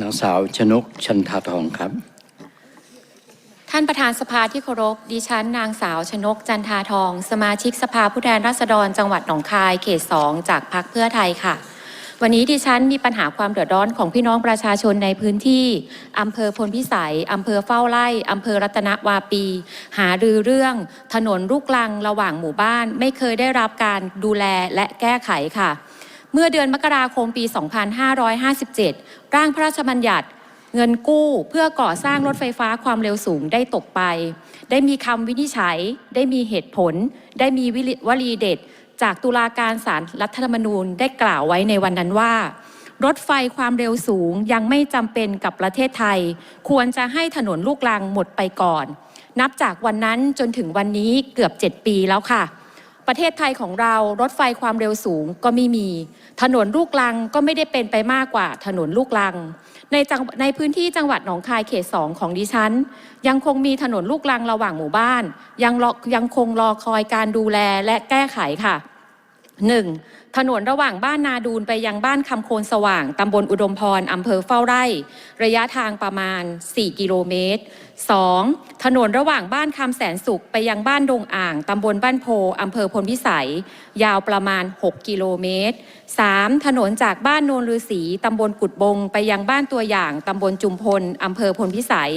นางสาวชนกชันทาทองครับ ท่านประธานสภาที่เคารพดิฉันนางสาวชนกจันทาทอง สมาชิกสภาผู้แทนราษฎรจังหวัดหนองคายเขต2จากพรรคเพื่อไทยค่ะ วันนี้ดิฉันมีปัญหาความเดือดร้อนของพี่น้องประชาชนในพื้นที่อำเภอพลพิสัยอำเภอเฝ้าไร่อำเภอรัตนวาปี หารือเรื่อง ถนนลูกลังระหว่างหมู่บ้าน ไม่เคยได้รับการดูแลและแก้ไขค่ะ เมื่อเดือนมกราคมปี 2557 ร่างพระราชบัญญัติเงินกู้เพื่อก่อสร้างรถไฟฟ้าความเร็วสูงได้ตกไป ได้มีคำวินิจฉัย ได้มีเหตุผล ได้มีวิลิวลีเด็ด จากตุลาการศาลรัฐธรรมนูญได้กล่าวไว้ในวันนั้นว่า รถไฟความเร็วสูงยังไม่จำเป็นกับประเทศไทย ควรจะให้ถนนลูกรังหมดไปก่อน นับจากวันนั้นจนถึงวันนี้เกือบ 7 ปีแล้วค่ะ ประเทศไทยของเรารถไฟความเร็วสูงก็ไม่มี ถนนลูกลังก็ไม่ได้เป็นไปมากกว่าถนนลูกลัง ในจังในพื้นที่จังหวัดหนองคายเขต2ของดิฉัน ยังคงมีถนนลูกลังระหว่างหมู่บ้าน ยังยังคงรอคอยการดูแลและแก้ไขค่ะ 1. ถนนระหว่างบ้านนาดูนไปยังบ้านคำโคนสว่าง ตำบลอุดมพรอำเภอเฝ้าไร่ ระยะทางประมาณ 4 กิโลเมตร 2. ถนนระหว่างบ้านคำแสนสุขไปยังบ้านดงอ่าง ตำบลบ้านโพอำเภอพลพิสัย ยาวประมาณ 6 กิโลเมตร 3. ถนนจากบ้านโนนฤาษีตำบลกุดบง ไปยังบ้านตัวอย่างตำบลจุมพลอำเภอพลพิสัย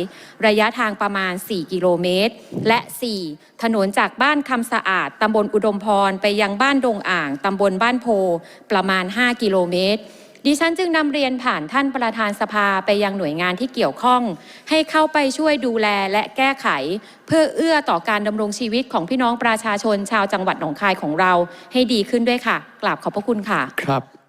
ระยะทางประมาณ 4 กิโลเมตร และ 4. ถนนจากบ้านคำสะอาดตำบลอุดมพร ไปยังบ้านดงอ่างตำบลบ้านโพประมาณ 5 กิโลเมตร ดิฉันจึงนำเรียนผ่านท่านประธานสภาไปยังหน่วยงานที่เกี่ยวข้อง ให้เข้าไปช่วยดูแลและแก้ไข เพื่อเอื้อต่อการดำรงชีวิตของพี่น้องประชาชนชาวจังหวัดหนองคายของเราให้ดีขึ้นด้วยค่ะ กราบขอบพระคุณค่ะ ครับ